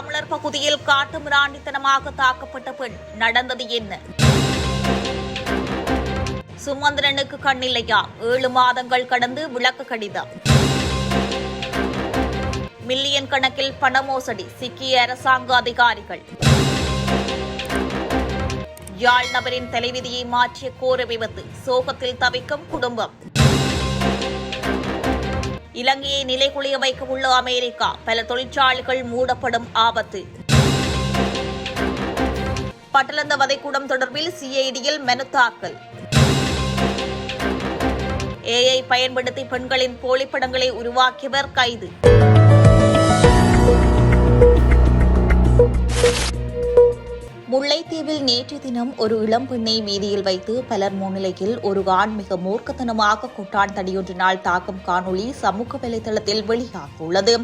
தமிழர் பகுதியில் காட்டுமிராண்டித்தனமாக தாக்கப்பட்ட பெண் நடந்தது என்ன? சுமந்திரனுக்கு கண்ணில்லையா? ஏழு மாதங்கள் கடந்து விளக்க கடிதம். மில்லியன் கணக்கில் பண மோசடி சிக்கிய அரசாங்க அதிகாரிகள். யாழ் நபரின் தலைவிதியை மாற்றிய கோர விபத்து சோகத்தில் தவிக்கும் குடும்பம். இலங்கையை நிலைகுலிய வைக்க உள்ள அமெரிக்கா பல தொழிற்சாலைகள் மூடப்படும் ஆபத்து. பட்டலந்த வதைக்கூடம் தொடர்பில் சிஐடியில் மனு தாக்கல். ஏஐ பயன்படுத்தி பெண்களின் போலி படங்களை உருவாக்கியவர் கைது. முல்லைத்தீவில் நேற்று தினம் ஒரு இளம் பெண்ணை வீதியில் வைத்து பலர் முன்னிலையில் ஒரு ஆண் மிக மூர்க்கத்தனமாக குட்டான் தடியொன்றினால் தாக்கும் காணொளி சமூக வலைதளத்தில் வெளியாகியுள்ளது.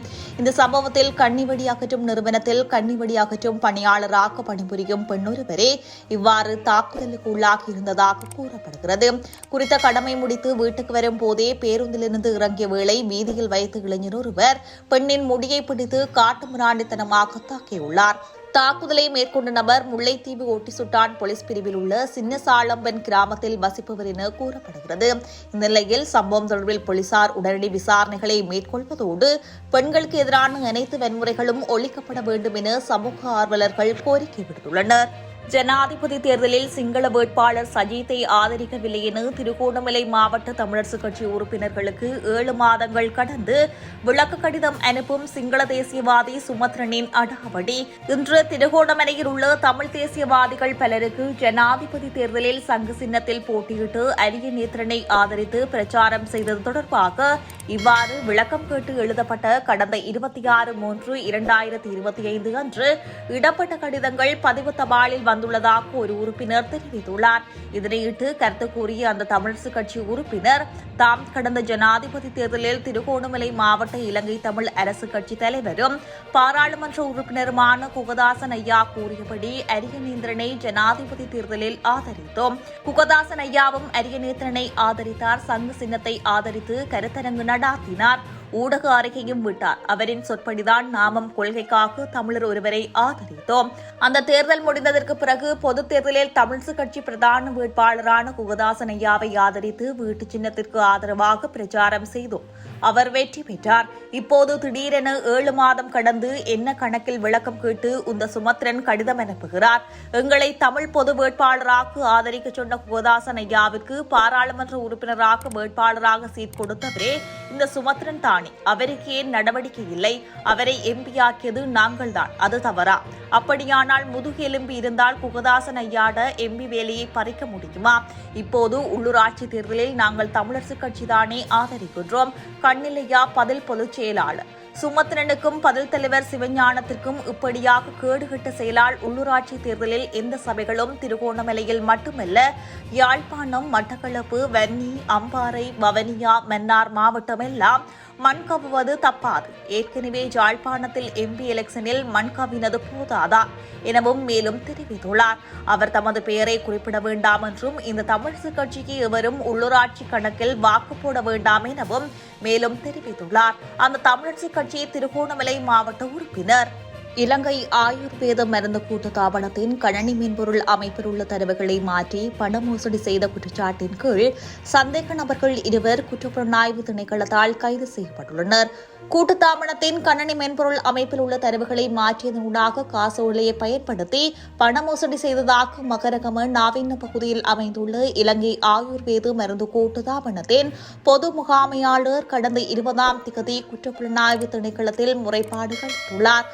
இந்த சம்பவத்தில் கண்ணிவடி அகற்றும் நிறுவனத்தில் கண்ணிவடி அகற்றும் பணியாளராக பணிபுரியும் பெண்ணொருவரே இவ்வாறு தாக்குதலுக்கு உள்ளாகி இருந்ததாக கூறப்படுகிறது. குறித்த கடமை முடித்து வீட்டுக்கு வரும் போதே பேருந்திலிருந்து இறங்கிய வேளை வீதியில் வைத்து இளைஞர் ஒருவர் பெண்ணின் முடியை பிடித்து காட்டுமிராண்டித்தனமாக தாக்கியுள்ளார். தாக்குதலை மேற்கொண்ட நபர் முல்லைத்தீவு ஒட்டிசுட்டான் போலீஸ் பிரிவில் உள்ள சின்ன சாளம்பன் கிராமத்தில் வசிப்பவர் என கூறப்படுகிறது. இந்த நிலையில் சம்பவம் தொடர்பில் போலீசார் உடனடி விசாரணைகளை மேற்கொள்வதோடு பெண்களுக்கு எதிரான அனைத்து வன்முறைகளும் ஒழிக்கப்பட வேண்டும் என சமூக ஆர்வலர்கள் கோரிக்கை விடுத்துள்ளனர். ஜனாதிபதி தேர்தலில் சிங்கள வேட்பாளர் சஜித்தை ஆதரிக்கவில்லை என திருகோணமலை மாவட்ட தமிழரசுக் கட்சி உறுப்பினர்களுக்கு ஏழு மாதங்கள் கடந்து விளக்க கடிதம் அனுப்பும் சிங்கள தேசியவாதி சுமத்ரனின் அடாவடி. இன்று திருகோணமலையில் உள்ள தமிழ் தேசியவாதிகள் பலருக்கு ஜனாதிபதி தேர்தலில் சங்கு சின்னத்தில் போட்டியிட்டு அரிய நேத்திரனை ஆதரித்து பிரச்சாரம் செய்தது தொடர்பாக இவ்வாறு விளக்கம் கேட்டு எழுதப்பட்ட கடந்த இருபத்தி ஆறு மூன்று இரண்டாயிரத்தி இருபத்தி ஐந்து அன்று இடப்பட்ட கடிதங்கள் பதிவு தபாலில் வந்துள்ளதாக ஒரு உறுப்பினர் தெரிவித்துள்ளார். இதனையிட்டு கருத்து கூறிய அந்த தமிழரசு கட்சி உறுப்பினர் தாம் கடந்த ஜனாதிபதி தேர்தலில் திருகோணமலை மாவட்ட இலங்கை தமிழ் அரசு கட்சி தலைவரும் பாராளுமன்ற உறுப்பினருமான குகதாசன் ஐயா கூறியபடி அரியநேந்திரனை ஜனாதிபதி தேர்தலில் ஆதரித்தோம். குகதாசன் ஐயாவும் அரியநேந்திரனை ஆதரித்தார். சங்கு சின்னத்தை ஆதரித்து கருத்தரங்கு நடாத்தினார். ஊடக அறிக்கையும் விட்டார். அவரின் சொற்படிதான் நாமம் கொள்கைக்காக தமிழர் ஒருவரை ஆதரித்தோம். அந்த தேர்தல் முடிந்ததற்கு பிறகு பொது தேர்தலில் தமிழ்சு கட்சி பிரதான வேட்பாளரான குகதாசன் ஐயாவை ஆதரித்து வீட்டு சின்னத்திற்கு ஆதரவாக பிரச்சாரம் செய்தோம். அவர் வெற்றி பெற்றார். இப்போது திடீரென ஏழு மாதம் கடந்து என்ன கணக்கில் விளக்கம் கேட்டு இந்த சுமத்ரன் கடிதம் அனுப்புகிறார். எங்களை தமிழ் பொது வேட்பாளராக ஆதரிக்க சொன்ன குகதாசன் ஐயாவிற்கு பாராளுமன்ற உறுப்பினராக வேட்பாளராக சீட் கொடுத்தவரே இந்த சுமத்ரன் தான். அவருக்கு ஏன் நடவடிக்கை இல்லை? அவரை எம்பியாக்கியது நாங்கள்தான். அது தவறா? அப்படியானால் முதுகெலும்பி இருந்தால் குகதாசன் ஐயாட எம்பி வேலையை பறிக்க முடியுமா? இப்போது உள்ளூராட்சி தேர்தலில் நாங்கள் தமிழரசுக் கட்சிதானே ஆதரிக்கின்றோம். கண்ணிலையா பதில் பொதுச் செயலாளர் சுமத்திரனுக்கும் பதில் தலைவர் சிவஞானத்திற்கும் இப்படியாக கேடுகட்ட செயலால் உள்ளூராட்சி தேர்தலில் எந்த சபைகளும் திருகோணமலையில் மட்டுமல்ல யாழ்ப்பாணம் மட்டக்களப்பு வன்னி அம்பாறை வவனியா மன்னார் மாவட்டமெல்லாம் மண் கவுவது தப்பாது. ஏற்கனவே ஜாழ்ப்பாணத்தில் எம்பி எலெக்ஷனில் மண் கவினது போதாதா எனவும் மேலும் தெரிவித்துள்ளார். அவர் தமது பெயரை குறிப்பிட வேண்டாம் என்றும் இந்த தமிழிசை கட்சிக்கு எவரும் உள்ளூராட்சி கணக்கில் வாக்கு போட வேண்டாம் எனவும் மேலும் தெரிவித்துள்ளார். அந்த தமிழரசு கட்சி திருகோணமலை மாவட்ட உறுப்பினர். இலங்கை ஆயுர்வேத மருந்து கூட்டு தாபனத்தின் கணனி மென்பொருள் அமைப்பில் உள்ள தரவுகளை மாற்றி பண மோசடி செய்த குற்றச்சாட்டின் கீழ் சந்தேக நபர்கள் இருவர் குற்றப்புலனாய்வு திணைக்களத்தால் கைது செய்யப்பட்டுள்ளனர். கூட்டுத்தாபனத்தின் கணனி மென்பொருள் அமைப்பில் உள்ள தரவுகளை மாற்றியதனூடாக காசோலையை பயன்படுத்தி பண மோசடி செய்ததாக மகரகம நாவின்ன பகுதியில் அமைந்துள்ள இலங்கை ஆயுர்வேத மருந்து கூட்டுத்தாபனத்தின் பொது முகாமையாளர் கடந்த இருபதாம் திகதி குற்றப்புலனாய்வு திணைக்களத்தில் முறைப்பாடு அளித்துள்ளார்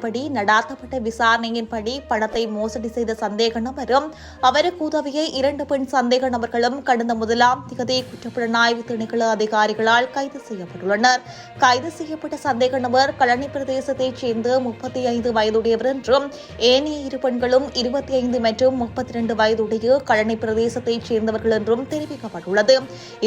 அதன்படி நடாத்தப்பட்ட விசாரணையின்படி பணத்தை மோசடி செய்த சந்தேக நபரும் அவருக்கு உதவிய இரண்டு பெண் சந்தேக நபர்களும் கடந்த முதலாம் திகதி குற்றப்புலனாய்வு திணைக்கள அதிகாரிகளால் கைது செய்யப்பட்டுள்ளனர். கைது செய்யப்பட்ட சந்தேக நபர் கழனி பிரதேசத்தைச் சேர்ந்த முப்பத்தி ஐந்து வயதுடையவர் என்றும் ஏனைய இரு பெண்களும் இருபத்தி ஐந்து மற்றும் முப்பத்தி இரண்டு வயதுடைய கழனி பிரதேசத்தைச் சேர்ந்தவர்கள் என்றும் தெரிவிக்கப்பட்டுள்ளது.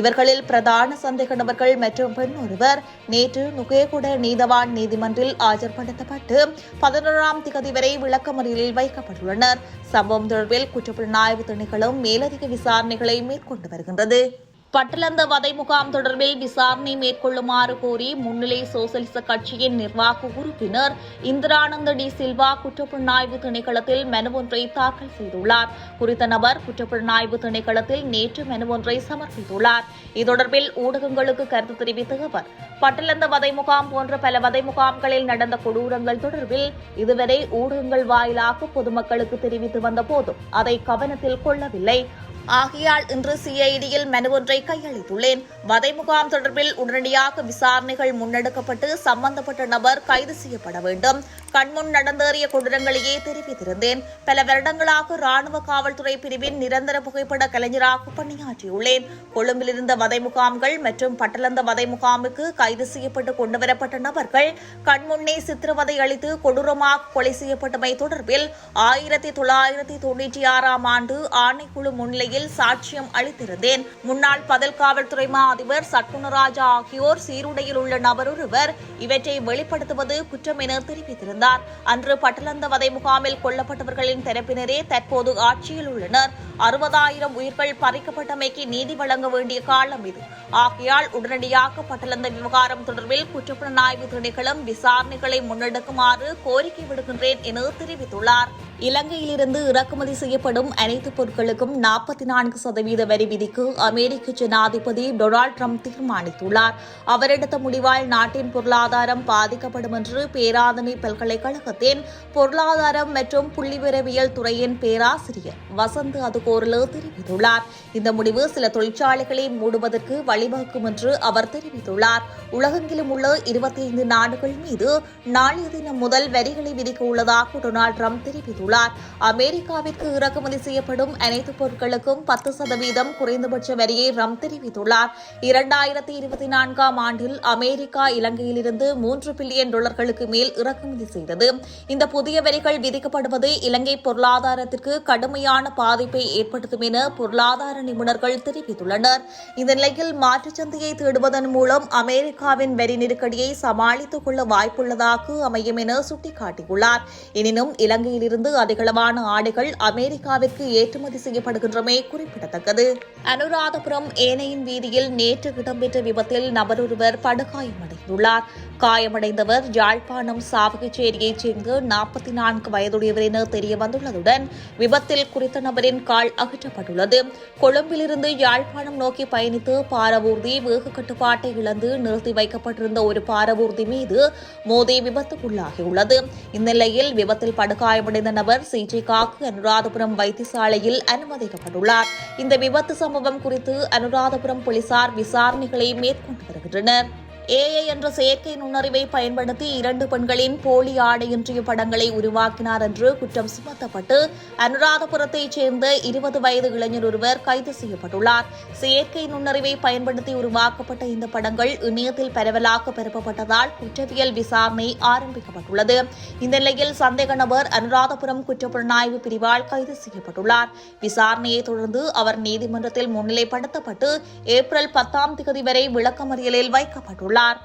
இவர்களில் பிரதான சந்தேக நபர்கள் மற்றும் பெண் ஒருவர் நேற்று நுகேகுட நீதவான் நீதிமன்றில் ஆஜர்படுத்தப்பட்டு பதினோராம் திகதி வரை விளக்கமறியலில் வைக்கப்பட்டுள்ளனர். சம்பவம் தொடர்பில் குற்றப்புலனாய்வு திணைக்களம் மேலதிக விசாரணைகளை மேற்கொண்டு வருகின்றது. பட்டலந்த வதை முகாம் தொடர்பில் விசாரணை மேற்கொள்ளுமாறு கோரி முன்னிலை சோசலிச கட்சியின் நிர்வாக உறுப்பினர் இந்திரானந்த டி சில்வா குற்றப்புலனாய்வு திணைக்களத்தில் மனு ஒன்றை தாக்கல் செய்துள்ளார். குறித்த நபர் குற்றப்புலனாய்வு திணைக்களத்தில் நேற்று மனு ஒன்றை சமர்ப்பித்துள்ளார். இது தொடர்பில் ஊடகங்களுக்கு கருத்து தெரிவித்த அவர் பட்டலந்த வதை முகாம் போன்ற பல வதை முகாம்களில் நடந்த கொடூரங்கள் தொடர்பில் இதுவரை ஊடகங்கள் வாயிலாக பொதுமக்களுக்கு தெரிவித்து வந்த போதும் அதை கவனத்தில் கொள்ளவில்லை. ஆகையால் இன்று சிஐடியில் மனு ஒன்றை கையளித்துள்ளேன். வதை முகாம் தொடர்பில் உடனடியாக விசாரணைகள் முன்னெடுக்கப்பட்டு சம்பந்தப்பட்ட நபர் கைது செய்யப்பட வேண்டும். கண்முன் நடந்தேறிய கொடூரங்களையே தெரிவித்திருந்தேன் பல வருடங்களாக ராணுவ காவல்துறை பிரிவின் நிரந்தர புகைப்பட கலைஞராக பணியாற்றியுள்ளேன். கொழும்பில் இருந்த வதை முகாம்கள் மற்றும் பட்டலந்த வதை முகாமுக்கு கைது செய்யப்பட்டு கொண்டுவரப்பட்ட நபர்கள் கண்முன்னே சித்திரவதை அளித்து கொடூரமாக கொலை செய்யப்பட்டமை தொடர்பில் ஆயிரத்தி தொள்ளாயிரத்தி தொன்னூற்றி ஆறாம் ஆண்டு ஆணைக்குழு முன்னிலையில் சாட்சியம் அளித்திருந்தேன். முன்னாள் பதில் காவல்துறை மா அதிபர் சட்குணராஜா ஆகியோர் சீருடையில் உள்ள நபர் ஒருவர். இவற்றை வெளிப்படுத்துவது குற்றம் என தெரிவித்திருந்தார். அன்று பட்டலந்தவதை முகாமில் கொல்லப்பட்டவர்களின் தரப்பினரே தற்போது ஆட்சியில் உள்ளனர். அறுபதாயிரம் உயிர்கள் பறிக்கப்பட்டமைக்கு நீதி வழங்க வேண்டிய காலம் இது. ஆகையால் உடனடியாக பட்டலந்த விவகாரம் தொடர்பில் குற்றப்புலனாய்வு திணைக்களம் விசாரணைகளை முன்னெடுக்குமாறு கோரிக்கை விடுகின்றேன் என தெரிவித்துள்ளார். இலங்கையிலிருந்து இறக்குமதி செய்யப்படும் அனைத்து பொருட்களுக்கும் நாற்பத்தி நான்கு சதவீத வரி விதிக்கு அமெரிக்க ஜனாதிபதி டொனால்டு ட்ரம்ப் தீர்மானித்துள்ளார். அவர் எடுத்த முடிவால் நாட்டின் பொருளாதாரம் பாதிக்கப்படும் என்று பேராதனை பல்கலை பல்கலைக்கழகத்தின் பொருளாதாரம் மற்றும் புள்ளிவிரவியல் துறையின் பேராசிரியர் வசந்த் அதுகோரலு தெரிவித்துள்ளார். இந்த முடிவு சில தொழிற்சாலைகளை மூடுவதற்கு வழிவகுக்கும் என்று அவர் தெரிவித்துள்ளார். உலகெங்கிலும் உள்ள இருபத்தி ஐந்து நாடுகள் மீது நாளைய தினம் முதல் வரிகளை விதிக்க உள்ளதாக டொனால்டு ட்ரம்ப் தெரிவித்துள்ளார். அமெரிக்காவிற்கு இறக்குமதி செய்யப்படும் அனைத்து பொருட்களுக்கும் பத்து சதவீதம் குறைந்தபட்ச வரியை ட்ரம்ப் தெரிவித்துள்ளார். இரண்டாயிரத்தி இருபத்தி நான்காம் ஆண்டில் அமெரிக்கா இலங்கையிலிருந்து மூன்று பில்லியன் டாலர்களுக்கு மேல் இறக்குமதி செய்தது. இந்த புதிய வரிகள் விதிக்கப்படுவது இலங்கை பொருளாதாரத்திற்கு கடுமையான பாதிப்பை ஏற்படுத்தும் என பொருளாதார நிபுணர்கள் தெரிவித்துள்ளனர். இந்த நிலையில் மாற்றுச்சந்தையை தேடுவதன் மூலம் அமெரிக்காவின் வரி நெருக்கடியை சமாளித்துக் கொள்ள வாய்ப்புள்ளதாக அமையும் என சுட்டிக்காட்டியுள்ளார். எனினும் இலங்கையிலிருந்து அதிகளவான ஆடைகள் அமெரிக்காவிற்கு ஏற்றுமதி செய்யப்படுகின்றமை குறிப்பிடத்தக்கது. அனுராதபுரம் ஏனையின் வீதியில் நேற்று இடம்பெற்ற விபத்தில் நபரொருவர் படுகாயமடைந்துள்ளார். காயமடைந்தவர் யாழ்ப்பாணம் புதுச்சேரியைச் சேர்ந்த நாற்பத்தி நான்கு வயதுடையவர் என தெரிய வந்துள்ளதுடன் விபத்தில் குறித்த நபரின் கால் அகற்றப்பட்டுள்ளது. கொழும்பிலிருந்து யாழ்ப்பாணம் நோக்கி பயணித்து பாரவூர்தி வேக கட்டுப்பாட்டை இழந்து நிறுத்தி வைக்கப்பட்டிருந்த ஒரு பாரவூர்தி மீது மோதி விபத்துக்குள்ளாகியுள்ளது. இந்நிலையில் விபத்தில் படுகாயமடைந்த நபர் சிகிச்சைக்காக அனுராதபுரம் வைத்தியசாலையில் அனுமதிக்கப்பட்டுள்ளார். இந்த விபத்து சம்பவம் குறித்து அனுராதபுரம் போலீசார் விசாரணைகளை மேற்கொண்டு வருகின்றனர். ஏஐ என்ற செயற்கை நுண்ணறிவை பயன்படுத்தி இரண்டு பெண்களின் போலி ஆடையின்றிய படங்களை உருவாக்கினார் என்று குற்றம் சுமத்தப்பட்டு அனுராதபுரத்தைச் சேர்ந்த இருபது வயது இளைஞர் ஒருவர் கைது செய்யப்பட்டுள்ளார். செயற்கை நுண்ணறிவை பயன்படுத்தி உருவாக்கப்பட்ட இந்த படங்கள் இணையத்தில் பரவலாக பரப்பப்பட்டதால் குற்றவியல் விசாரணை ஆரம்பிக்கப்பட்டுள்ளது. இந்த நிலையில் சந்தேக நபர் அனுராதபுரம் குற்றப்புலனாய்வு பிரிவால் கைது செய்யப்பட்டுள்ளார். விசாரணையை தொடர்ந்து அவர் நீதிமன்றத்தில் முன்னிலைப்படுத்தப்பட்டு ஏப்ரல் பத்தாம் தேதி வரை விளக்கமறியலில் வைக்கப்பட்டுள்ளார். தெரிவித்துள்ளார்